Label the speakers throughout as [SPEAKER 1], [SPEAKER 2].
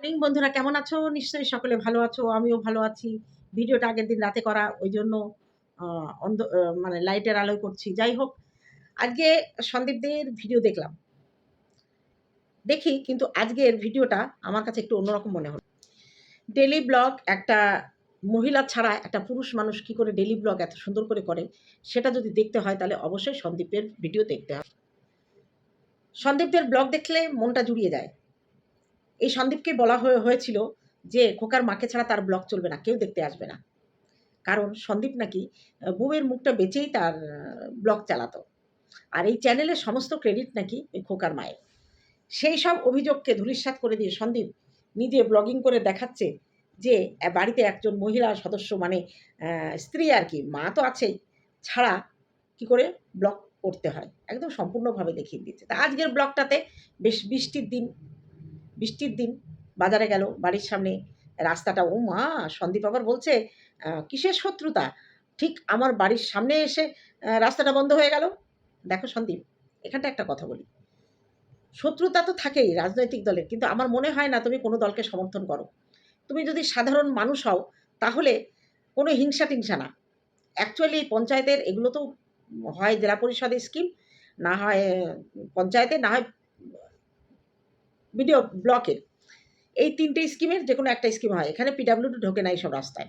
[SPEAKER 1] Morning বন্ধুরা, কেমন আছো? নিশ্চয়ই সকলে ভালো আছো, আমিও ভালো আছি। ভিডিওটা আগের দিন রাতে করা, ওই জন্য অন্ধ মানে লাইটের আলোয় করছি। যাই হোক, আজকে সন্দীপদের ভিডিও দেখলাম। দেখি, কিন্তু আজকের ভিডিওটা আমার কাছে একটু অন্যরকম মনে হলো। ডেলি ব্লগ একটা মহিলা ছাড়া একটা পুরুষ মানুষ কি করে ডেলি ব্লগ এত সুন্দর করে করে, সেটা যদি দেখতে হয়, তাহলে অবশ্যই সন্দীপের ভিডিও দেখতে হবে। সন্দীপদের ব্লগ দেখলে মনটা জুড়িয়ে যায়। এই সন্দীপকে বলা হয়ে, হয়েছিল যে খোকার মাকে ছাড়া তার ব্লগ চলবে না, কেউ দেখতে আসবে না। কারণ সন্দীপ নাকি বউয়ের মুখটা বেচেই তার ব্লগ চালাতো। আর এই চ্যানেলের সমস্ত ক্রেডিট নাকি ওই খোকার মায়ের। সেই সব অভিযোগকে ধূলিসাৎ করে দিয়ে সন্দীপ নিজে ব্লগিং করে দেখাচ্ছে যে বাড়িতে একজন মহিলা সদস্য মানে স্ত্রী আর কি, মা তো আছেই, ছাড়া কি করে ব্লগ করতে হয়? একদম সম্পূর্ণভাবে দেখিয়ে দিচ্ছে তা আজকের ব্লগটাতে বেশ বৃষ্টির দিন বৃষ্টির দিন। বাজারে গেল, বাড়ির সামনে রাস্তাটা, ও মা, সন্দীপ আবার বলছে কিসের শত্রুতা? ঠিক আমার বাড়ির সামনে এসে রাস্তাটা বন্ধ হয়ে গেল? দেখো সন্দীপ, এখানটা একটা কথা বলি। শত্রুতা তো থাকেই রাজনৈতিক দলের, কিন্তু আমার মনে হয় না তুমি কোনো দলকে সমর্থন করো। তুমি যদি সাধারণ মানুষ হও, তাহলে কোনো হিংসা টিংসা না। অ্যাকচুয়ালি পঞ্চায়েতের, এগুলো তো হয় জেলা পরিষদের স্কিম, না হয় পঞ্চায়েতে, না হয় বিডিও ব্লকের এই তিনটে স্কিমের যে কোনো একটা স্কিম হয়। এখানে পিডাব্লিউডি ঢোকে না এইসব রাস্তায়।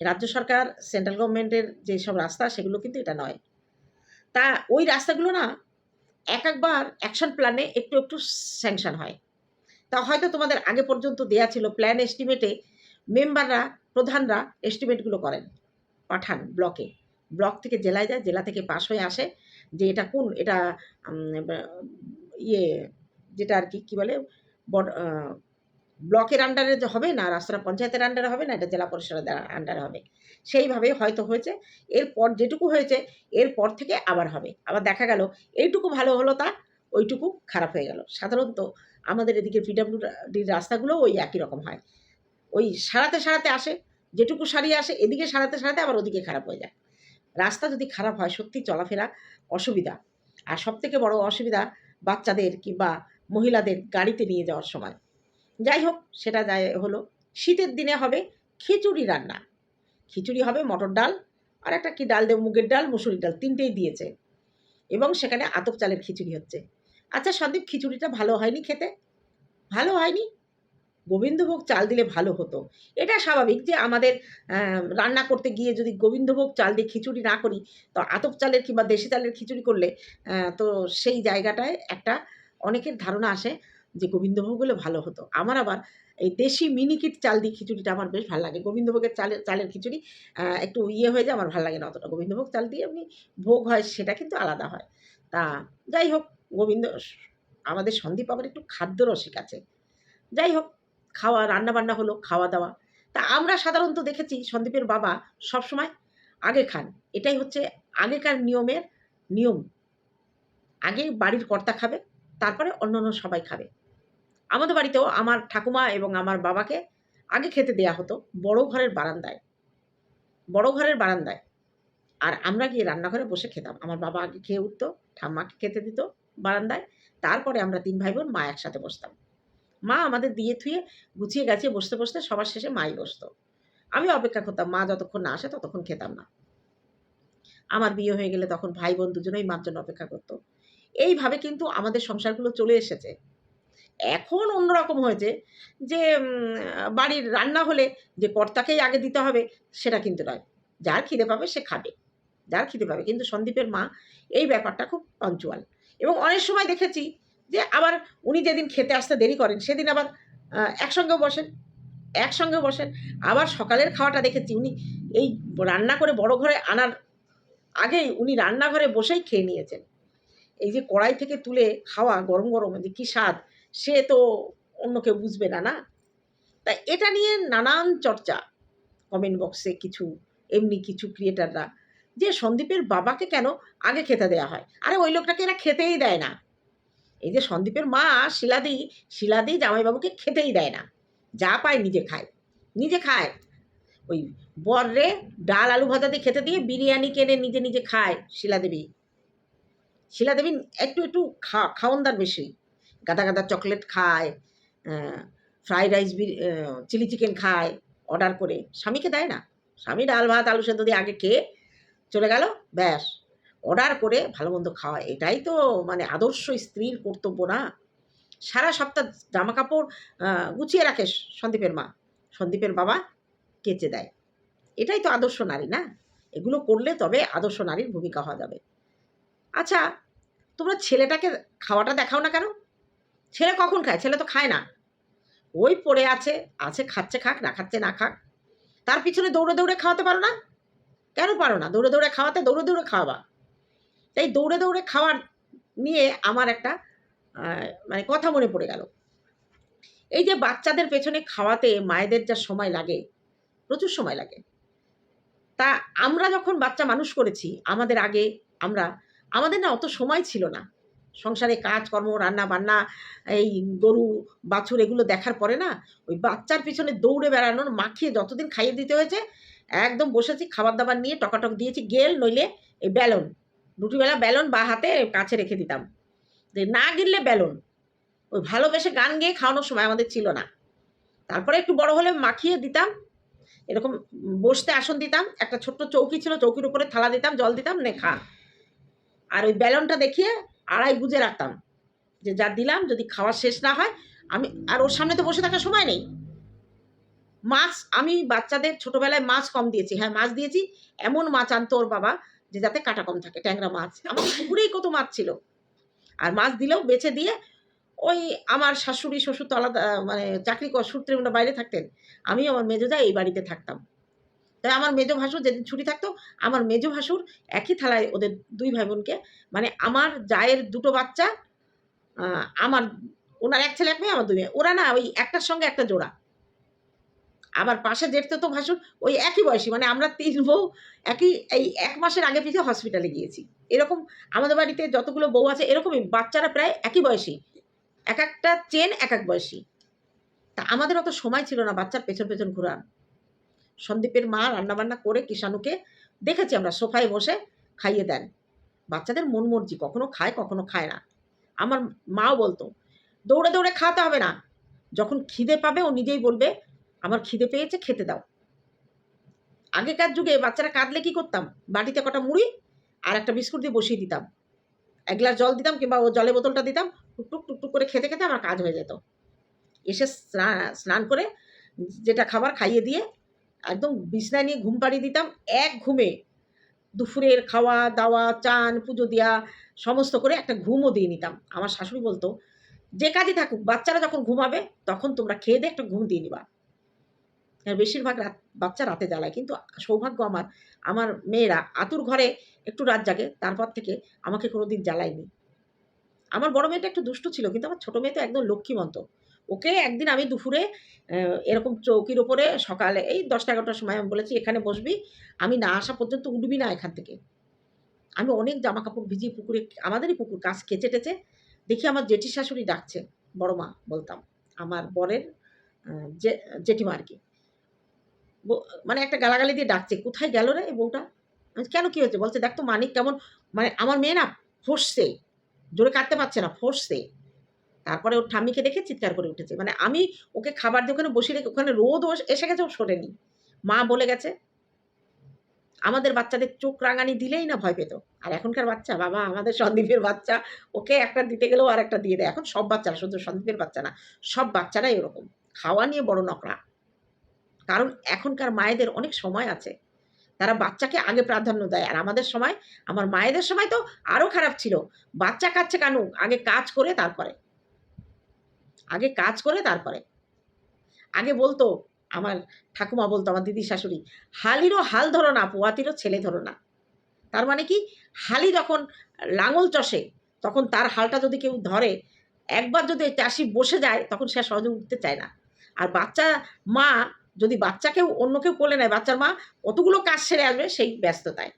[SPEAKER 1] রাজ্য সরকার সেন্ট্রাল গভর্নমেন্টের যেসব রাস্তা, সেগুলো কিন্তু এটা নয়। তা ওই রাস্তাগুলো না, এক একবার অ্যাকশন প্ল্যানে একটু একটু স্যাংশন হয়। তা হয়তো তোমাদের আগে পর্যন্ত দেয়া ছিল প্ল্যান এস্টিমেটে মেম্বাররা প্রধানরা এস্টিমেটগুলো করেন, পাঠান ব্লকে ব্লক থেকে জেলায় যায়, জেলা থেকে পাশ হয়ে আসে যে এটা কোন, এটা ইয়ে যেটা আর কি, কী বলে ব্লকের আন্ডারে হবে না রাস্তা পঞ্চায়েতের আন্ডারে হবে না, এটা জেলা পরিষদের আন্ডারে হবে। সেইভাবে হয়তো হয়েছে, এরপর যেটুকু হয়েছে, এরপর থেকে আবার হবে। আবার দেখা গেল, এইটুকু ভালো হলো তা, ওইটুকু খারাপ হয়ে গেল। সাধারণত আমাদের এদিকে পিডাব্লিউডির রাস্তাগুলো ওই একই রকম হয়। ওই সারাতে সারাতে আসে, যেটুকু সারিয়ে আসে, এদিকে সারাতে সারাতে আবার ওদিকে খারাপ হয়ে যায়। রাস্তা যদি খারাপ হয়, সত্যি চলাফেরা অসুবিধা। আর সবথেকে বড় অসুবিধা বাচ্চাদের কিংবা মহিলাদের গাড়িতে নিয়ে যাওয়ার সময়। যাই হোক, সেটা যাই হলো, শীতের দিনে হবে খিচুড়ি রান্না। খিচুড়ি হবে মটর ডাল, আর একটা কি ডাল দেব, মুগের ডাল মুসুরির ডাল, তিনটেই দিয়েছে। এবং সেখানে আতপ চালের খিচুড়ি হচ্ছে। আচ্ছা সন্দীপ, খিচুড়িটা ভালো হয়নি খেতে? ভালো হয়নি? গোবিন্দভোগ চাল দিলে ভালো হতো। এটা স্বাভাবিক যে আমাদের রান্না করতে গিয়ে যদি গোবিন্দভোগ চাল দিয়ে খিচুড়ি না করি, তো আতপ চালের কিংবা দেশি চালের খিচুড়ি করলে তো সেই জায়গাটায় একটা অনেকের ধারণা আসে যে গোবিন্দভোগ হলে ভালো হতো। আমার আবার এই দেশি মিনিকিট চাল দিয়ে খিচুড়িটা আমার বেশ ভালো লাগে। গোবিন্দভোগের চালের চালের খিচুড়ি একটু ইয়ে হয়ে যায় আমার ভালো লাগে না অতটা। গোবিন্দভোগ চাল দিয়ে এমনি ভোগ হয় সেটা কিন্তু আলাদা হয়। তা যাই হোক, গোবিন্দ, আমাদের সন্দীপ আবার একটু খাদ্য রসিক আছে। যাই হোক, খাওয়া রান্না বান্না হলো, খাওয়া দাওয়া। তা আমরা সাধারণত দেখেছি সন্দীপের বাবা সবসময় আগে খান। এটাই হচ্ছে আগেকার নিয়মের নিয়ম। আগে বাড়ির কর্তা খাবে তারপরে অন্য অন্য সবাই খাবে। আমাদের বাড়িতেও আমার ঠাকুমা এবং আমার বাবাকে আগে খেতে দেয়া হতো বড় ঘরের বারান্দায়। বড় ঘরের বারান্দায়। আর আমরা গিয়ে রান্নাঘরে বসে খেতাম। আমার বাবা আগে খেয়ে উঠতো, ঠাম্মাকে খেতে দিত বারান্দায়। তারপরে আমরা তিন ভাই বোন মা একসাথে বসতাম। মা আমাদের দিয়ে থুয়ে গুছিয়ে গাছিয়ে বসতে বসতে সবার শেষে মাই বসতো। আমি অপেক্ষা করতাম, মা যতক্ষণ না আসে ততক্ষণ খেতাম না। আমার বিয়ে হয়ে গেলে তখন ভাই বোন দুজনেই মার জন্য অপেক্ষা করতো। এইভাবে কিন্তু আমাদের সংসারগুলো চলে এসেছে। এখন অন্যরকম হয়েছে যে বাড়ির রান্না হলে যে কর্তাকেই আগে দিতে হবে সেটা কিন্তু নয়। যার খিদে পাবে সে খাবে। যার খিদে পাবে। কিন্তু সন্দীপের মা এই ব্যাপারটা খুব পঞ্চুয়াল এবং অনেক সময় দেখেছি যে, আবার উনি যেদিন খেতে আসতে দেরি করেন, সেদিন আবার একসঙ্গে বসেন একসঙ্গে বসেন। আবার সকালের খাওয়াটা দেখেছি উনি এই রান্না করে বড় ঘরে আনার আগেই উনি রান্নাঘরে বসেই খেয়ে নিয়েছেন। এই যে কড়াই থেকে তুলে খাওয়া গরম গরম যে কী স্বাদ, সে তো অন্য কেউ বুঝবে না না? তা এটা নিয়ে নানান চর্চা কমেন্ট বক্সে কিছু, এমনি কিছু ক্রিয়েটাররা যে সন্দীপের বাবাকে কেন আগে খেতে দেওয়া হয়? আরে ওই লোকটাকে এরা খেতেই দেয় না। এই যে সন্দীপের মা শিলাদি শিলাদি জামাইবাবুকে খেতেই দেয় না। যা পায় নিজে খায় নিজে খায়। ওই বররে ডাল আলু ভাজা দিয়ে খেতে দিয়ে বিরিয়ানি কেনে নিজে নিজে খায় শিলাদেবী। শিলাদেবী একটু একটু খা খাওয়নদার বেশি। গাদা গাদা চকলেট খায় ফ্রাইড রাইস চিলি চিকেন খায় অর্ডার করে। স্বামীকে দেয় না। স্বামী ডাল ভাত, আলু সেদ্ধ দিয়ে আগে খেয়ে চলে গেল, ব্যাস। অর্ডার করে ভালো মন্দ খাওয়া এটাই তো মানে আদর্শ স্ত্রীর কর্তব্য না। সারা সপ্তাহ জামা কাপড় গুছিয়ে রাখে সন্দীপের মা। সন্দীপের বাবা কেচে দেয়। এটাই তো আদর্শ নারী না? এগুলো করলে তবে আদর্শ নারীর ভূমিকা হওয়া যাবে। আচ্ছা তোমরা ছেলেটাকে খাওয়াটা দেখাও না কেন? ছেলে কখন খায়? ছেলে তো খায় না। ওই পড়ে আছে আছে, খাচ্ছে, খাক, না খাচ্ছে, না খাক। তার পিছনে দৌড়ে দৌড়ে খাওয়াতে পারো না? কেন পারো না? দৌড়ে দৌড়ে খাওয়াতে, দৌড়ে দৌড়ে খাওয়াবা। তাই দৌড়ে দৌড়ে খাওয়ার নিয়ে আমার একটা মানে কথা মনে পড়ে গেল। এই যে বাচ্চাদের পেছনে খাওয়াতে মায়েদের যা সময় লাগে, প্রচুর সময় লাগে। তা আমরা যখন বাচ্চা মানুষ করেছি, আমাদের আগে আমরা আমাদের না অত সময় ছিল না। সংসারে কাজকর্ম রান্না বান্না, এই গরু, বাছুর এগুলো দেখার পরে না, ওই বাচ্চার পিছনে দৌড়ে বেড়ানোর, মাখিয়ে যতদিন খাইয়ে দিতে হয়েছে, একদম বসেছি খাবার দাবার নিয়ে টকাটক দিয়েছি, গেল নইলে এই ব্যালন দুটিবেলা ব্যালন বা হাতে কাছে রেখে দিতাম। যে না গিললে ব্যালন ওই ভালোবেসে গান গেয়ে খাওয়ানোর সময় আমাদের ছিল না। তারপরে একটু বড় হলে মাখিয়ে দিতাম, এরকম বসতে আসন দিতাম, একটা ছোট্ট চৌকি ছিল, চৌকির উপরে থালা দিতাম, জল দিতাম, নে খা। আর ওই ব্যালনটা দেখিয়ে আড়াই গুজে রাখতাম। যে যা দিলাম, যদি খাওয়া শেষ না হয়, আমি, আর ওর সামনে তো বসে থাকার সময় নেই। মাছ, আমি বাচ্চাদের ছোটবেলায় মাছ কম দিয়েছি। হ্যাঁ মাছ দিয়েছি, এমন মাছ আনতো ওর বাবা যে যাতে কাটা কম থাকে, ট্যাংরা মাছ। আমার পুকুরেই কত মাছ ছিল। আর মাছ দিলেও বেছে দিয়ে ওই আমার শাশুড়ি, শ্বশুর তো আলাদা মানে চাকরি সূত্রে ওনারা বাইরে থাকতেন আমি আমার মেজোদা এই বাড়িতে থাকতাম। তাই আমার মেজো ভাসুর যেদিন ছুটি থাকতো, আমার মেজো ভাসুর একই থালায় ওদের দুই ভাই বোনকে মানে আমার জায়ের দুটো বাচ্চা আমার, ওনার এক ছেলে, এক মেয়ে, আমার দুই মেয়ে। ওরা না ওই একটার সঙ্গে একটা জোড়া। আবার পাশে জেঠতে তো ভাসুর ওই একই বয়সী মানে আমরা তিন বউ, একই, এই এক মাসের আগে পিছিয়ে হসপিটালে গিয়েছি। এরকম আমাদের বাড়িতে যতগুলো বউ আছে, এরকমই বাচ্চারা প্রায় একই বয়সী। এক একটা চেন এক এক বয়সী। তা আমাদের অত সময় ছিল না বাচ্চার পেছন পেছন ঘোরার। সন্দীপের মা রান্নাবান্না করে কিষাণুকে দেখেছি আমরা, সোফায় বসে খাইয়ে দেন। বাচ্চাদের মন মর্জি, কখনো খায় কখনো খায় না। আমার মাও বলতো, দৌড়ে দৌড়ে খাওয়াতে হবে না। যখন খিদে পাবে, ও নিজেই বলবে, আমার খিদে পেয়েছে, খেতে দাও। আগেকার যুগে বাচ্চারা কাঁদলে কি করতাম? বাটিতে কটা মুড়ি আর একটা বিস্কুট দিয়ে বসিয়ে দিতাম। এক গ্লাস জল দিতাম কিংবা ও জলের বোতলটা দিতাম টুকটুক টুকটুক করে খেতে খেতে আমার কাজ হয়ে যেত। এসে স্নান করে যেটা খাবার খাইয়ে দিয়ে একদম বিছনায় নিয়ে ঘুম পাড়িয়ে দিতাম। এক ঘুমে দুপুরের খাওয়া, দাওয়া, চান, পুজো দেওয়া সমস্ত করে একটা ঘুমও দিয়ে নিতাম। আমার শাশুড়ি বলতো, যে কাজে থাকুক, বাচ্চারা যখন ঘুমাবে, তখন তোমরা খেয়ে দিয়ে একটা ঘুম দিয়ে নিবা। বেশিরভাগ রাত, বাচ্চা রাতে জ্বালায়। কিন্তু সৌভাগ্য আমার আমার মেয়েরা আতুর ঘরে একটু রাত জাগে, তারপর থেকে আমাকে কোনো দিন জ্বালায়নি। আমার বড় মেয়েটা একটু দুষ্টু ছিল, কিন্তু আমার ছোটো মেয়ে তো একদম লক্ষ্মীমন্ত। ওকে একদিন আমি দুপুরে এরকম চৌকির ওপরে সকালে, এই দশটা এগারোটার সময় আমি বলেছি, এখানে বসবি। আমি না আসা পর্যন্ত উঠবি না এখান থেকে। আমি অনেক জামা কাপড় ভিজিয়ে পুকুরে, আমাদেরই পুকুর কাজ কেচে টেচে দেখি আমার জেঠি শাশুড়ি ডাকছে, বড় মা, বলতাম, আমার বরের যে জেঠিমা আর কি। মানে একটা গালাগালি দিয়ে ডাকছে, কোথায় গেল রে বউটা? কেন কি হয়েছে? বলছে, দেখ তো মানিক কেমন মানে আমার মেয়ে না ফসছে, জোরে কাটতে পারছে না, ফসছে। তারপরে ওর ঠাম্মিকে দেখে চিৎকার করে উঠেছে। মানে আমি ওকে খাবার দিয়ে ওখানে বসে রেখে ওখানে রোদ এসে গেছে, ও সরেনি মা বলে গেছে, আমাদের বাচ্চাদের চোখ রাঙানি দিলেই না ভয় পেত। আর এখনকার বাচ্চা, বাবা, আমাদের সন্দীপের বাচ্চা, ওকে একটা দিতে গেলেও আর একটা দিয়ে দেয়। এখন সব বাচ্চারা, শুধু সন্দীপের বাচ্চা না, সব বাচ্চারাই ওরকম খাওয়া নিয়ে বড় নকরা কারণ এখনকার মায়েদের অনেক সময় আছে। তারা বাচ্চাকে আগে প্রাধান্য দেয়। আর আমাদের সময়, আমার মায়েদের সময় তো আরও খারাপ ছিল। বাচ্চা কাচ্ছে কানুক, আগে কাজ করে, তারপরে। আগে কাজ করে তারপরে। আগে বলতো আমার ঠাকুমা বলতো, আমার দিদি শাশুড়ি, হালিরও হাল ধরো না, পোয়াতিরও ছেলে ধরো না। তার মানে কি? হালি যখন লাঙল চষে, তখন তার হালটা যদি কেউ ধরে, একবার যদি চাষি বসে যায়, তখন সে সহজে উঠতে চায় না। আর বাচ্চা মা, যদি বাচ্চাকেও অন্য কেউ কোলে নেয়, বাচ্চার মা কতগুলো কাজ সেরে আসবে, সেই ব্যস্ততায়।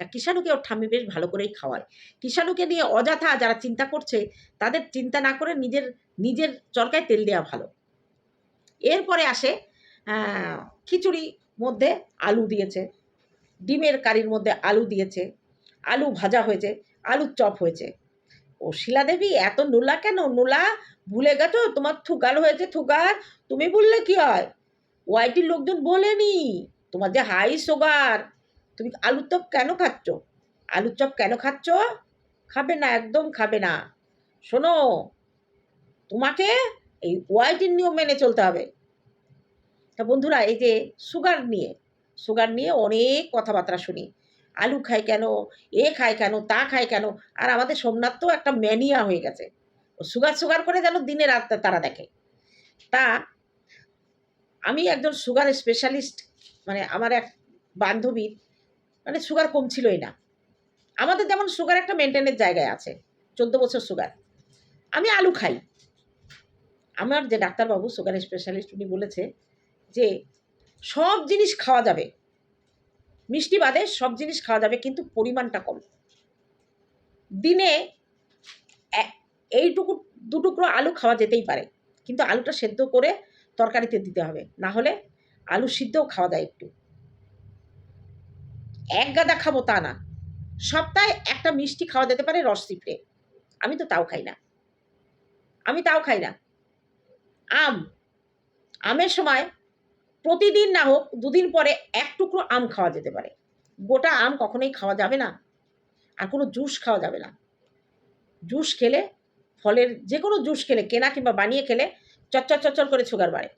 [SPEAKER 1] আর কিষাণুকে ওর ঠাম্মি বেশ ভালো করেই খাওয়ায়। কিষাণুকে নিয়ে অযথা যারা চিন্তা করছে, তাদের চিন্তা না করে নিজের নিজের চরকায় তেল দেওয়া ভালো। এরপরে আসে খিচুড়ি মধ্যে আলু দিয়েছে, ডিমের কারির মধ্যে আলু দিয়েছে, আলু ভাজা হয়েছে, আলুর চপ হয়েছে। ও শিলা দেবী, এত নোলা কেন? নোলা, ভুলে গেছো? তোমার থুকার হয়েছে থুকার তুমি বললে কি হয়? ওয়াইটির লোকজন বলেনি, তোমার যে হাই সুগার, তুমি আলুর চপ কেন খাচ্ছ? আলুর চপ কেন খাচ্ছ? খাবে না, একদম খাবে না। শোনো তোমাকে এই ওয়াইটির নিয়ম মেনে চলতে হবে। তা বন্ধুরা, এই যে সুগার নিয়ে সুগার নিয়ে অনেক কথাবার্তা শুনি। আলু খায় কেন, এ খায় কেন, তা খায় কেন, আর আমাদের সোমনাথ তো একটা ম্যানিয়া হয়ে গেছে। সুগার সুগার করে যেন দিনে রাত তারা দেখে। তা আমি একজন সুগার স্পেশালিস্ট মানে আমার এক বান্ধবীর মানে সুগার কমছিলই না। আমাদের যেমন সুগার একটা মেনটেনের জায়গায় আছে, চোদ্দ বছর সুগার। আমি আলু খাই। আমার যে ডাক্তারবাবু সুগার স্পেশালিস্ট উনি বলেছে যে, সব জিনিস খাওয়া যাবে। মিষ্টি বাদে সব জিনিস খাওয়া যাবে, কিন্তু পরিমাণটা কম। দিনে এইটুকু, দুটুকরো আলু খাওয়া যেতেই পারে, কিন্তু আলুটা সেদ্ধ করে তরকারিতে দিতে হবে। না হলে আলু সিদ্ধও খাওয়া যায় একটু। এক গাদা খাব তা না। সপ্তাহে একটা মিষ্টি খাওয়া যেতে পারে রস চিপড়ে আমি তো তাও খাই না। আমি তাও খাই না। আম। আমের সময় প্রতিদিন না হোক দুদিন পরে এক টুকরো আম খাওয়া যেতে পারে। গোটা আম কখনোই খাওয়া যাবে না। আর কোনো জুস খাওয়া যাবে না। জুস খেলে, ফলের যে কোনো জুস খেলে, কেনা কিংবা বানিয়ে খেলে চচ্চর চচ্চর করে সুগার বাড়ে।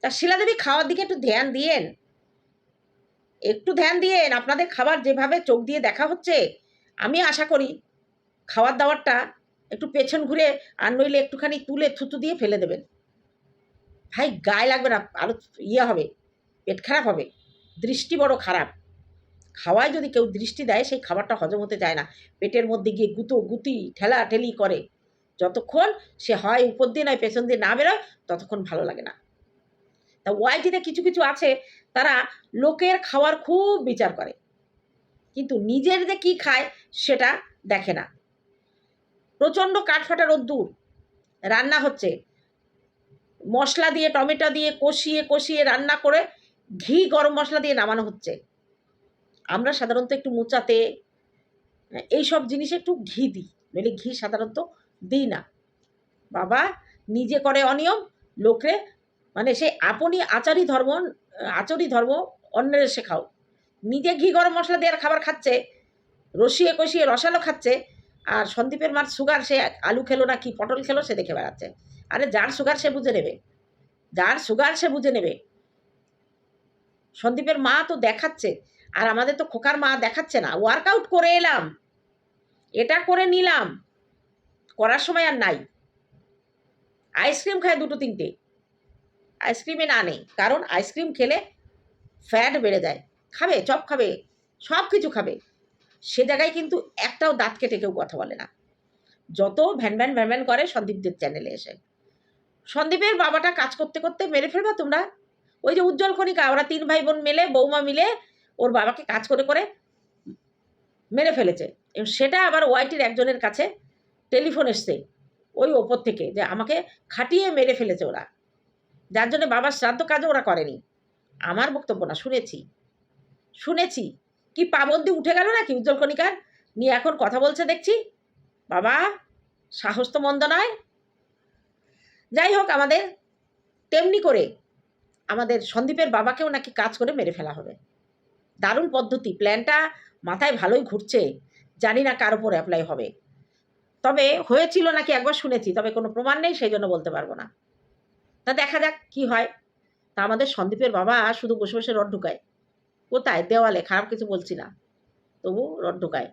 [SPEAKER 1] তা শিলাদেবী খাওয়ার দিকে একটু ধ্যান দিয়েন। একটু ধ্যান দিয়েন, আপনাদের খাবার যেভাবে চোখ দিয়ে দেখা হচ্ছে, আমি আশা করি খাবার দাবারটা একটু পেছন ঘুরে আর নইলে একটুখানি তুলে থুতু দিয়ে ফেলে দেবেন। ভাই, গায়ে লাগবে না আরও ইয়ে হবে, পেট খারাপ হবে, দৃষ্টি বড় খারাপ। খাওয়ায় যদি কেউ দৃষ্টি দেয়, সেই খাবারটা হজম হতে চায় না। পেটের মধ্যে গিয়ে গুতো, গুতি ঠেলা ঠেলি করে। যতক্ষণ সে হয় উপর দিয়ে নয়, পেছন দিয়ে না বেরোয়, ততক্ষণ ভালো লাগে না। তা ওয়াইটিতে কিছু কিছু আছে, তারা লোকের খাওয়ার খুব বিচার করে। কিন্তু নিজের যে কী খায়, সেটা দেখে না। প্রচণ্ড কাঠফাটা রোদ্দুর। রান্না হচ্ছে। মশলা দিয়ে, টমেটো দিয়ে কষিয়ে কষিয়ে রান্না করে ঘি গরম মশলা দিয়ে নামানো হচ্ছে। আমরা সাধারণত একটু মোচাতে এই সব জিনিসে একটু ঘি দিই। নইলে ঘি সাধারণত দিই না। বাবা নিজে করে অনিয়ম, লোকরে মানে সে আপনি আচারি ধর্ম আচরি ধর্ম, অন্যের শেখাও নিজে ঘি গরম মশলা দিয়ে খাবার খাচ্ছে, রসিয়ে কষিয়ে রসালো খাচ্ছে আর সন্দীপের মার সুগার সে আলু খেলো না কি, পটল খেলো, সে দেখে বেড়াচ্ছে। আরে যার সুগার সে বুঝে নেবে। যার সুগার সে বুঝে নেবে। সন্দীপের মা তো দেখাচ্ছে, আর আমাদের তো খোকার মা দেখাচ্ছে না। ওয়ার্কআউট করে এলাম। এটা করে নিলাম। করার সময় আর নাই। আইসক্রিম খায় দুটো তিনটে। আইসক্রিমে না নেই, কারণ আইসক্রিম খেলে ফ্যাট বেড়ে যায়। খাবে, চপ খাবে সব কিছু খাবে। সে জায়গায় কিন্তু একটাও দাঁত কেটে কেউ কথা বলে না। যত ভ্যান ভ্যান ভ্যান ভ্যান করে সন্দীপদের চ্যানেলে এসে। সন্দীপের বাবাটা কাজ করতে করতে মেরে ফেলবা তোমরা। ওই যে উজ্জ্বল কণিকা, ওরা তিন ভাই বোন মিলে, বৌমা মিলে ওর বাবাকে কাজ করে করে মেরে ফেলেছে। এবং সেটা আবার ওয়াইটির একজনের কাছে টেলিফোন এসছে ওই ওপর থেকে যে আমাকে খাটিয়ে মেরে ফেলেছে ওরা। যার জন্য বাবার শ্রাদ্ধ কাজও ওরা করেনি। আমার বক্তব্য না, শুনেছি। শুনেছি। কি পাবন্দি উঠে গেল নাকি উজ্জ্বল কণিকার? নিয়ে এখন কথা বলছে দেখছি। বাবা, সাহস তো মন্দ নয়। যাই হোক আমাদের, তেমনি করে আমাদের সন্দীপের বাবাকেও নাকি কাজ করে মেরে ফেলা হবে। দারুণ পদ্ধতি, প্ল্যানটা মাথায় ভালোই ঘুরছে। জানি না কার ওপর অ্যাপ্লাই হবে। তবে হয়েছিল নাকি একবার শুনেছি, তবে কোনো প্রমাণ নেই, সেই জন্য বলতে পারব না। তা দেখা যাক কি হয়। তা আমাদের সন্দীপের বাবা শুধু বসে বসে রড ঢুকায়। কোথায়? দেওয়ালে, খারাপ কিছু বলছি না। তবু রড ঢুকায়।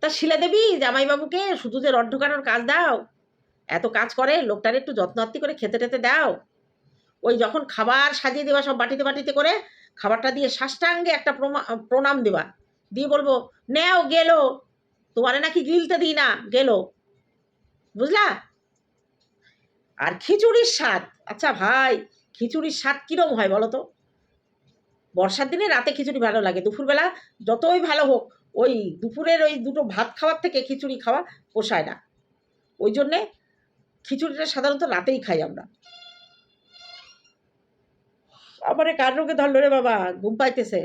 [SPEAKER 1] তা শিলা দেবী জামাইবাবুকে শুধু যে রড ঢোকানোর কাজ দাও, এত কাজ করে লোকটার একটু যত্ন আত্তি করে খেতে টেতে দাও। ওই যখন খাবার সাজিয়ে দেওয়া, সব বাটিতে বাটিতে করে খাবারটা দিয়ে সাষ্টাঙ্গে একটা প্রণাম দেওয়া। দিয়ে বলব, নেও, গেলো। তোমারে নাকি গিলতে দিই না, গেলো। বুঝলা? আর খিচুড়ির স্বাদ। আচ্ছা ভাই, খিচুড়ির স্বাদ কীরকম হয় বলো তো? বর্ষার দিনে রাতে খিচুড়ি ভালো লাগে। দুপুরবেলা যতই ভালো হোক, ওই দুপুরের ওই দুটো ভাত খাওয়ার থেকে খিচুড়ি খাওয়া পোষায় না। ওই জন্যে খিচুড়িটা সাধারণত রাতেই খাই আমরা। আবার কার রোগে ধরলো রে বাবা? ঘুম পাইতেছে।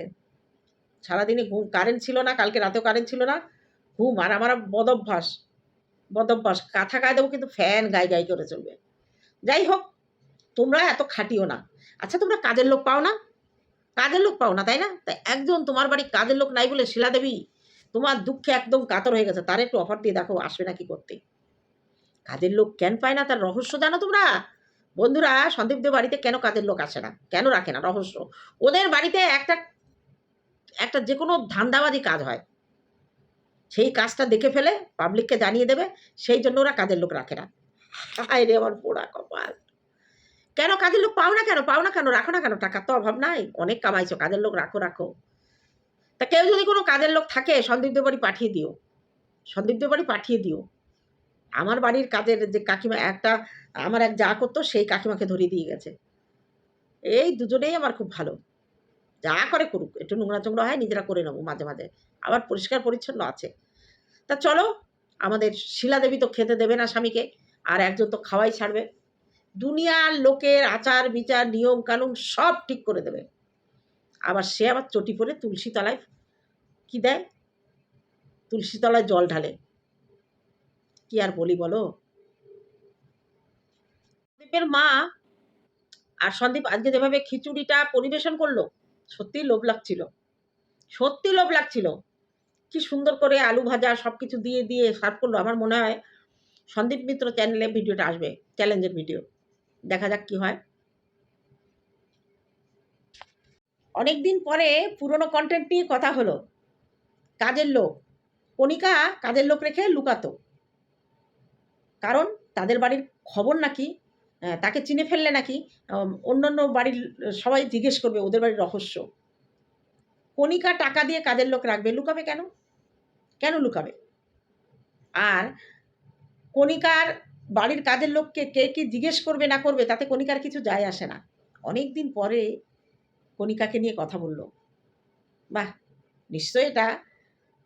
[SPEAKER 1] সারাদিনে ঘুম কারেন্ট ছিল না, কালকে রাতেও কারেন্ট ছিল না। ঘুম আর আমার বদভ্যাস বদভ্যাস কাঁথা গায়ে দেবো কিন্তু ফ্যান গায়ে গায়ে করে চলবে। যাই হোক, তোমরা এত খাটিও না। আচ্ছা তোমরা কাজের লোক পাও না? কাজের লোক পাও না, তাই না? তাই একজন তোমার বাড়ি কাজের লোক নাই বলে শিলা দেবী তোমার দুঃখে একদম কাতর হয়ে গেছে, তার একটু অফার দিয়ে দেখো, আসবে নাকি করতে। কাজের লোক কেন পায় না, তার রহস্য জানো তোমরা? বন্ধুরা সন্দীপদের বাড়িতে কেন কাজের লোক আসে না? কেন রাখে না? রহস্য। ওদের বাড়িতে একটা একটা যে কোনো ধান্দাবাজি কাজ হয়। সেই কাজটা দেখে ফেলে পাবলিককে জানিয়ে দেবে, সেই জন্য ওরা কাজের লোক রাখে না। রে আমার পোড়া কপাল। কেন কাজের লোক পাও না কেন? পাও না কেন? রাখো না কেন? টাকার তো অভাব নাই। অনেক কামাইছো, কাজের লোক রাখো রাখো। তা কেউ যদি কোনো কাজের লোক থাকে সন্দীপদের বাড়ি পাঠিয়ে দিও। সন্দীপদের বাড়ি পাঠিয়ে দিও। আমার বাড়ির কাজের যে কাকিমা, একটা, আমার এক যা করতো, সেই কাকিমাকে ধরিয়ে দিয়ে গেছে। এই দুজনেই আমার খুব ভালো। যা করে করুক, একটু নোংরা চোংরা হয়, নিজেরা করে নেব মাঝে মাঝে। আবার পরিষ্কার পরিচ্ছন্ন আছে। তা চলো, আমাদের শিলা দেবী তো খেতে দেবে না স্বামীকে, আর একজন তো খাওয়াই ছাড়বে। দুনিয়ার লোকের আচার, বিচার, নিয়ম, কানুন সব ঠিক করে দেবে। আবার সে আবার চটি পরে তুলসী তলায় কি দেয়? তুলসী তলায় জল ঢালে। কি আর বলি বলো? সন্দীপের মা আর সন্দীপ আজকে যেভাবে খিচুড়িটা পরিবেশন করল, সত্যিই লোভ লাগছিল। সত্যি লোভ লাগছিল। কি সুন্দর করে আলু ভাজা সব কিছু দিয়ে দিয়ে সার্ভ করল। আমার মনে হয় সন্দীপ মিত্র চ্যানেলে ভিডিওটা আসবে চ্যালেঞ্জের ভিডিও দেখা যাক কি হয়। অনেক দিন পরে পুরনো কন্টেন্ট নিয়ে কথা হলো। কাজের লোক। কণিকা কাজের লোক রেখে লুকাতো। কারণ তাদের বাড়ির খবর নাকি তাকে চিনে ফেললে নাকি অন্য অন্য বাড়ির, সবাই জিজ্ঞেস করবে ওদের বাড়ির রহস্য। কণিকা টাকা দিয়ে কাজের লোক রাখবে, লুকাবে কেন? কেন লুকাবে? আর কণিকার বাড়ির কাজের লোককে কে কি জিজ্ঞেস করবে, না করবে, তাতে কণিকার কিছু যায় আসে না। অনেক দিন পরে কণিকাকে নিয়ে কথা বলল। বাহ, নিশ্চয়ই এটা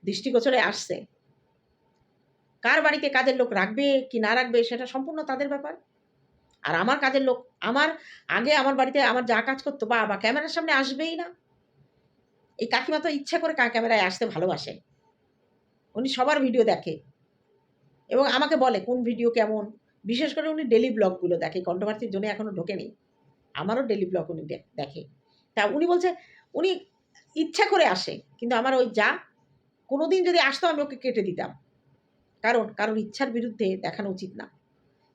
[SPEAKER 1] দৃষ্টিগোচরে আসছে। কার বাড়িতে কাজের লোক রাখবে, কি না রাখবে, সেটা সম্পূর্ণ তাদের ব্যাপার। আর আমার কাজের লোক, আমার আগে আমার বাড়িতে আমার যা কাজ করতো, বা বা ক্যামেরার সামনে আসবেই না। এই কাকিমা তো ইচ্ছা করে কা- ক্যামেরায় আসতে ভালোবাসে। উনি সবার ভিডিও দেখে। এবং আমাকে বলে কোন ভিডিও কেমন। বিশেষ করে উনি ডেলি ব্লগগুলো দেখে কন্ট্রোভার্সির জন্য এখনও ঢোকেনি। আমারও ডেলি ব্লগ উনি দেখে। তা উনি বলছে, উনি ইচ্ছা করে আসে, কিন্তু আমার ওই যা কোনো দিন যদি আসতো আমি ওকে কেটে দিতাম। কারণ, কারোর ইচ্ছার বিরুদ্ধে দেখানো উচিত না।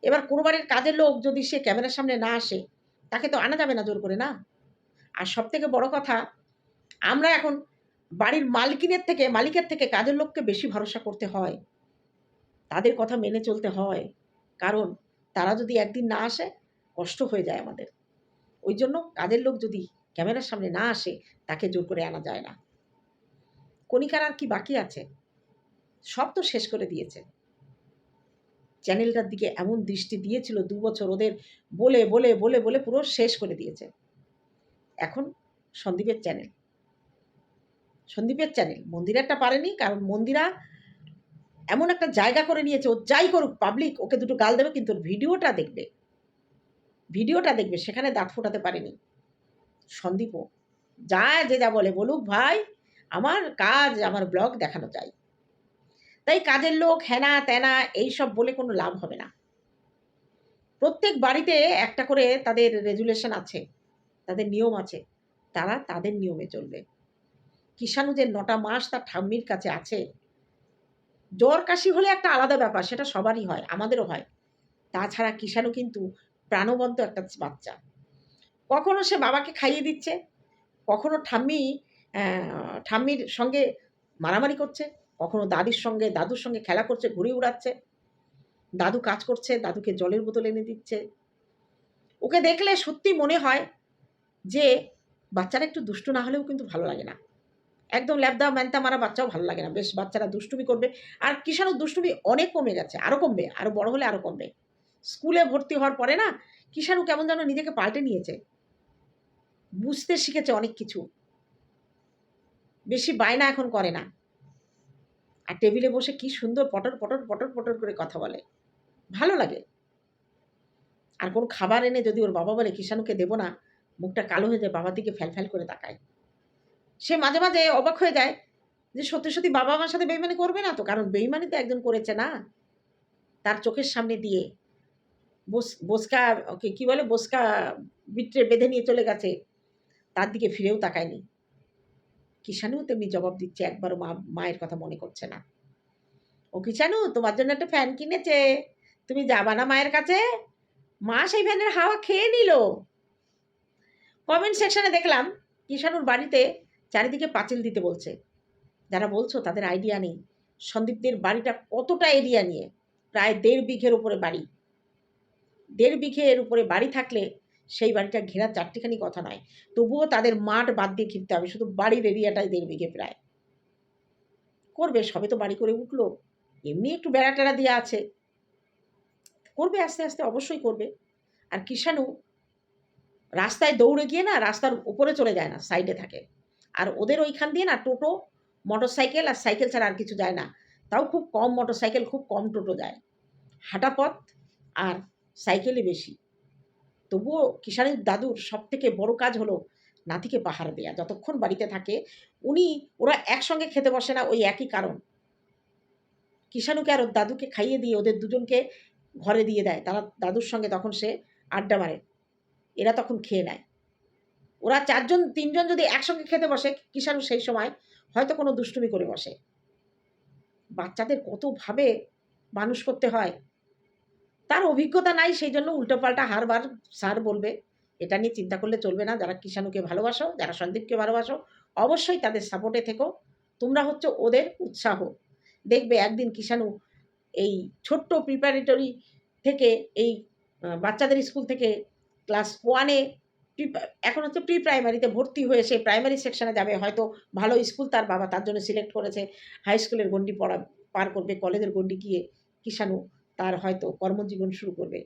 [SPEAKER 1] এবার কোনো কাজের লোক যদি সে ক্যামেরার সামনে না আসে, তাকে তো আনা যাবে না জোর করে, না? আর সব থেকে বড় কথা, আমরা এখন বাড়ির মালকিনের থেকে, মালিকের থেকে কাজের লোককে বেশি ভরসা করতে হয়। তাদের কথা মেনে চলতে হয়। কারণ তারা যদি একদিন না আসে, কষ্ট হয়ে যায় আমাদের। ওই জন্য কাজের লোক যদি ক্যামেরার সামনে না আসে, তাকে জোর করে আনা যায় না। কণিকার আর কি বাকি আছে? সব তো শেষ করে দিয়েছে। চ্যানেলটার দিকে এমন দৃষ্টি দিয়েছিল দু বছর ওদের বলে বলে বলে বলে পুরো শেষ করে দিয়েছে। এখন সন্দীপের চ্যানেল। সন্দীপের চ্যানেল। মন্দিরারটা পারেনি, কারণ মন্দিরা এমন একটা জায়গা করে নিয়েছে, ও যাই করুক পাবলিক ওকে দুটো গাল দেবে, কিন্তু ভিডিওটা দেখবে। ভিডিওটা দেখবে, সেখানে দাঁত ফোটাতে পারেনি। সন্দীপও, যা যে যা বলে বলুক ভাই, আমার কাজ, আমার ব্লগ দেখানো চাই। তাই কাজের লোক, হেনা তেনা, এইসব বলে কোনো লাভ হবে না। প্রত্যেক বাড়িতে একটা করে তাদের রেজুলেশন আছে, তাদের নিয়ম আছে, তারা তাদের নিয়মে চলবে। কিষাণু যে নটা মাস তার ঠাম্মির কাছে আছে জ্বর কাশি হলে একটা আলাদা ব্যাপার, সেটা সবারই হয়, আমাদেরও হয়। তাছাড়া কিষাণু কিন্তু প্রাণবন্ত একটা বাচ্চা। কখনো সে বাবাকে খাইয়ে দিচ্ছে, কখনো ঠাম্মি ঠাম্মির সঙ্গে মারামারি করছে, কখনো দাদির সঙ্গে, দাদুর সঙ্গে খেলা করছে, ঘুড়ি উড়াচ্ছে। দাদু কাজ করছে, দাদুকে জলের বোতল এনে দিচ্ছে। ওকে দেখলে সত্যি মনে হয় যে বাচ্চারা একটু দুষ্টু না হলেও কিন্তু ভালো লাগে না। একদম ল্যাবদা ম্যানতা মারা বাচ্চাও ভালো লাগে না। বেশ, বাচ্চারা দুষ্টুমি করবে। আর কিষাণুর দুষ্টুমি অনেক কমে গেছে আরও কমবে আরও বড় হলে আরও কমবে। স্কুলে ভর্তি হওয়ার পরে না কিষাণু কেমন যেন নিজেকে পাল্টে নিয়েছে। বুঝতে শিখেছে অনেক কিছু। বেশি বায়না এখন করে না। আর টেবিলে বসে কি সুন্দর পটর পটর পটর পটর করে কথা বলে। ভালো লাগে। আর কোনো খাবার এনে যদি ওর বাবা বলে, কিষাণুকে দেবো না, মুখটা কালো হয়ে যায় বাবার দিকে ফ্যাল ফ্যাল করে তাকায়। সে মাঝে মাঝে অবাক হয়ে যায় যে সত্যি সত্যি বাবা মার সাথে বেইমানি করবে না তো? কারণ বেইমানি তো একজন করেছে না। তার চোখের সামনে দিয়ে বস, বসকা কী বলে? বসকা বিট্রে বেঁধে নিয়ে চলে গেছে। তার দিকে ফিরেও তাকায়নি। কিষানুও তেমনি জবাব দিচ্ছে, একবারও মা, মায়ের কথা মনে করছে না। ও কিষানু, তোমার জন্য একটা ফ্যান কিনেছে। তুমি যাবা না মায়ের কাছে? মা সেই ফ্যানের হাওয়া খেয়ে নিল। কমেন্ট সেকশনে দেখলাম, কিষানুর বাড়িতে চারিদিকে পাঁচিল দিতে বলছে। যারা বলছো তাদের আইডিয়া নেই। সন্দীপদের বাড়িটা কতটা এরিয়া নিয়ে, প্রায় দেড় বিঘের উপরে বাড়ি। দেড় বিঘের উপরে বাড়ি থাকলে সেই বাড়িটা ঘেরা চারটিখানি কথা নয়। তবুও তাদের মাঠ বাদ দিয়ে ঘিরতে হবে। শুধু বাড়ির এরিয়াটাই দেড় বিঘে প্রায়। করবে, সবে তো বাড়ি করে উঠল। এমনি একটু বেড়া টেড়া দিয়ে আছে। করবে আস্তে আস্তে, অবশ্যই করবে। আর কিষাণু রাস্তায় দৌড়ে গিয়ে না, রাস্তার উপরে চলে যায় না সাইডে থাকে। আর ওদের ওইখান দিয়ে না টোটো মোটর সাইকেল আর সাইকেল ছাড়া আর কিছু যায় না। তাও খুব কম মোটর সাইকেল খুব কম টোটো যায়। হাঁটা পথ আর সাইকেলই বেশি। তবুও কিষাণের দাদুর সব থেকে বড় কাজ হলো নাতিকে পাহারা দেয়া। যতক্ষণ বাড়িতে থাকে, উনি, ওরা একসঙ্গে খেতে বসে না, ওই একই কারণ। কিষাণুকে আর ওর দাদুকে খাইয়ে দিয়ে ওদের দুজনকে ঘরে দিয়ে দেয়। তারা দাদুর সঙ্গে তখন সে আড্ডা মারে। এরা তখন খেয়ে নেয়। ওরা চারজন, তিনজন যদি একসঙ্গে খেতে বসে, কিষাণু সেই সময় হয়তো কোনো দুষ্টুমি করে বসে। বাচ্চাদের কতভাবে মানুষ করতে হয়, তার অভিজ্ঞতা নাই, সেই জন্য উল্টোপাল্টা হারবার স্যার বলবে, এটা নিয়ে চিন্তা করলে চলবে না, যারা কিষাণুকে ভালোবাসো, যারা সন্দীপকে ভালোবাসো, অবশ্যই তাদের সাপোর্টে থেকো। তোমরা হচ্ছে ওদের উৎসাহ। দেখবে একদিন কিষাণু এই ছোট্ট প্রিপারেটরি থেকে এই বাচ্চাদের স্কুল থেকে ক্লাস ওয়ানে এখন হচ্ছে প্রি প্রাইমারিতে ভর্তি হয়ে সে প্রাইমারি সেকশনে যাবে, হয়তো ভালো স্কুল তার বাবা তার জন্য সিলেক্ট করেছে। হাই স্কুলের গণ্ডি পড়া, পার করবে, কলেজের গণ্ডি গিয়ে কিষাণু তার হয়তো কর্মজীবন শুরু করবে।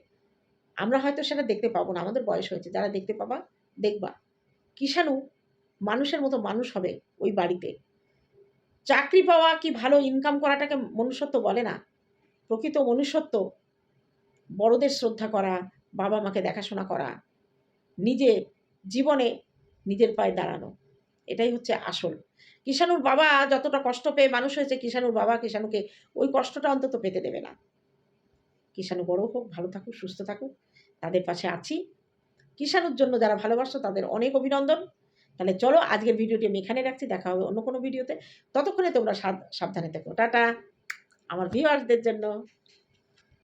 [SPEAKER 1] আমরা হয়তো সেটা দেখতে পাবো না, আমাদের বয়স হয়েছে, যারা দেখতে পাবা, দেখবা। কিষাণু মানুষের মতো মানুষ হবে ওই বাড়িতে। চাকরি পাওয়া কি ভালো ইনকাম করাটাকে মনুষ্যত্ব বলে না। প্রকৃত মনুষ্যত্ব, বড়দের শ্রদ্ধা করা বাবা মাকে দেখাশোনা করা নিজে জীবনে নিজের পায়ে দাঁড়ানো। এটাই হচ্ছে আসল। কিষাণুর বাবা যতটা কষ্ট পেয়ে মানুষ হয়েছে, কিষাণুর বাবা কিষাণুকে ওই কষ্টটা অন্তত পেতে দেবে না। কিষাণু বড় হোক, ভালো থাকুক, সুস্থ থাকুক, তাদের পাশে আছি। কিষাণুর জন্য যারা ভালোবাসো তাদের অনেক অভিনন্দন। তাহলে চলো আজকের ভিডিওটি আমি এখানে রাখছি, দেখা হবে অন্য কোনো ভিডিওতে। ততক্ষণে তোমরা সাব- সাবধানে থেকো। টাটা! আমার ভিউয়ার্সদের জন্য।